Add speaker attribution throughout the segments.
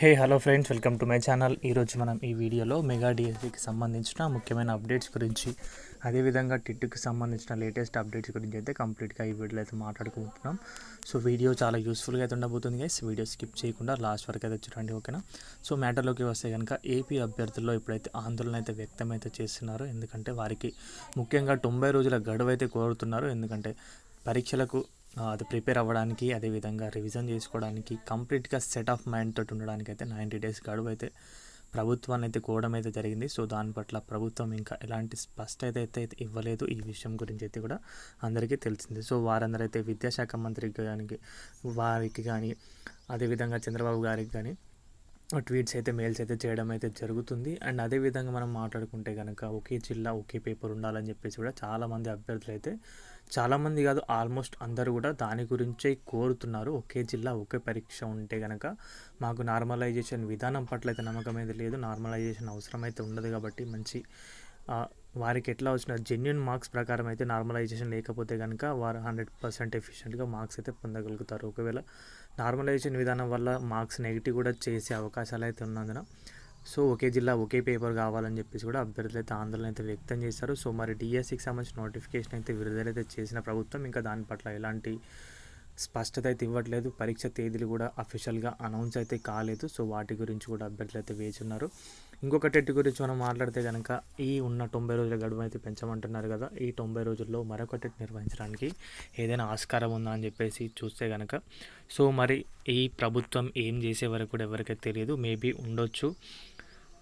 Speaker 1: Hey hello friends welcome to my channel ఈరోజు మనం ఈ వీడియోలో మెగా డిఎస్సికి సంబంధించిన ముఖ్యమైన అప్డేట్స్ గురించి అదేవిధంగా టిట్టుకు సంబంధించిన లేటెస్ట్ అప్డేట్స్ గురించి అయితే కంప్లీట్గా ఈ వీడియోలో అయితే మాట్లాడుకుంటున్నాం. సో వీడియో చాలా యూస్ఫుల్గా అయితే ఉండబోతుంది గైస్ వీడియో స్కిప్ చేయకుండా లాస్ట్ వరకు అయితే చూడండి ఓకేనా సో మ్యాటర్లోకి వస్తే కనుక ఏపీ అభ్యర్థుల్లో ఇప్పుడైతే ఆందోళన అయితే వ్యక్తం అయితే చేస్తున్నారు. ఎందుకంటే వారికి ముఖ్యంగా తొంభై రోజుల గడువు అయితే కోరుతున్నారు. ఎందుకంటే పరీక్షలకు అది ప్రిపేర్ అవ్వడానికి అదేవిధంగా రివిజన్ చేసుకోవడానికి కంప్లీట్గా సెట్ ఆఫ్ మైండ్ తోటి ఉండడానికి అయితే నైంటీ డేస్ గడువు అయితే ప్రభుత్వాన్ని అయితే కోవడం అయితే జరిగింది. సో దాని పట్ల ప్రభుత్వం ఇంకా ఎలాంటి స్పష్టత అయితే ఇవ్వలేదు ఈ విషయం గురించి అయితే కూడా అందరికీ తెలిసింది. సో వారందరైతే విద్యాశాఖ మంత్రికి కానీ వారికి కానీ అదేవిధంగా చంద్రబాబు గారికి కానీ ట్వీట్స్ అయితే మెయిల్స్ అయితే చేయడం అయితే జరుగుతుంది. అండ్ అదేవిధంగా మనం మాట్లాడుకుంటే కనుక ఒకే జిల్లా ఒకే పేపర్ ఉండాలని చెప్పేసి కూడా చాలామంది అభ్యర్థులు అయితే చాలామంది కాదు ఆల్మోస్ట్ అందరూ కూడా దాని గురించే కోరుతున్నారు. ఒకే జిల్లా ఒకే పరీక్ష ఉంటే కనుక మాకు నార్మలైజేషన్ విధానం పట్ల అయితే నమ్మకం అయితే లేదు. నార్మలైజేషన్ అవసరం అయితే ఉండదు కాబట్టి మంచి వారికి ఎట్లా వచ్చిన జెన్యున్ మార్క్స్ ప్రకారం అయితే నార్మలైజేషన్ లేకపోతే కనుక వారు హండ్రెడ్ పర్సెంట్ ఎఫిషియెంట్గా మార్క్స్ అయితే పొందగలుగుతారు. ఒకవేళ నార్మలైజేషన్ విధానం వల్ల మార్క్స్ నెగిటివ్ కూడా చేసే అవకాశాలు అయితే ఉన్నందున సో ఒకే జిల్లా ఒకే పేపర్ కావాలని చెప్పేసి కూడా అభ్యర్థులు అయితే ఆందోళన అయితే వ్యక్తం చేశారు. సో మరి డిఎస్సికి సంబంధించిన నోటిఫికేషన్ అయితే విడుదలైతే చేసిన ప్రభుత్వం ఇంకా దాని పట్ల ఎలాంటి స్పష్టత అయితే ఇవ్వట్లేదు. పరీక్ష తేదీలు కూడా అఫీషియల్గా అనౌన్స్ అయితే కాలేదు. సో వాటి గురించి కూడా అభ్యర్థులు అయితే వేచి ఉన్నారు. ఇంకొక టెట్ గురించి మనం మాట్లాడితే కనుక ఈ ఉన్న తొంభై రోజుల గడువు అయితే పెంచమంటున్నారు కదా. ఈ తొంభై రోజుల్లో మరొక టెట్ నిర్వహించడానికి ఏదైనా ఆస్కారం ఉందా అని చెప్పేసి చూస్తే కనుక సో మరి ఈ ప్రభుత్వం ఏం చేసే వరకు కూడా ఎవరికైతే తెలియదు. మేబీ ఉండొచ్చు.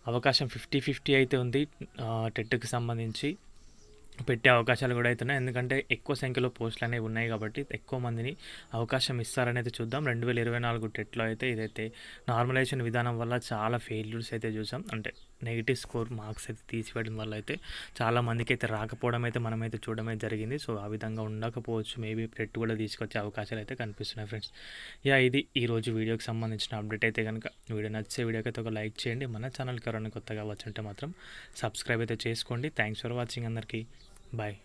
Speaker 1: అవకాశం ఫిఫ్టీ ఫిఫ్టీ అయితే ఉంది టెట్కి సంబంధించి. పెట్టే అవకాశాలు కూడా అవుతున్నాయి ఎందుకంటే ఎక్కువ సంఖ్యలో పోస్టులు అనేవి ఉన్నాయి కాబట్టి ఎక్కువ మందిని అవకాశం ఇస్తారనేది చూద్దాం. రెండు వేల ఇరవై నాలుగు టెట్లో అయితే ఇదైతే నార్మలైజేషన్ విధానం వల్ల చాలా ఫెయిల్యూర్స్ అయితే చూసాం. అంటే నెగిటివ్ స్కోర్ మార్క్స్ అయితే తీసివేయడం వల్ల అయితే చాలా మందికి అయితే రాకపోవడం అయితే మనమైతే చూడడమే జరిగింది. సో ఆ విధంగా ఉండకపోవచ్చు. మేబీ టెట్ కూడా తీసుకొచ్చే అవకాశాలు అయితే కనిపిస్తున్నాయి ఫ్రెండ్స్. యా ఇది ఈరోజు వీడియోకి సంబంధించిన అప్డేట్ అయితే కనుక. వీడియో నచ్చే వీడియోకి అయితే ఒక లైక్ చేయండి. మన ఛానల్కి ఎవరైనా కొత్తగా వచ్చుంటే మాత్రం సబ్స్క్రైబ్ అయితే చేసుకోండి. థ్యాంక్స్ ఫర్ వాచింగ్ అందరికీ. Bye.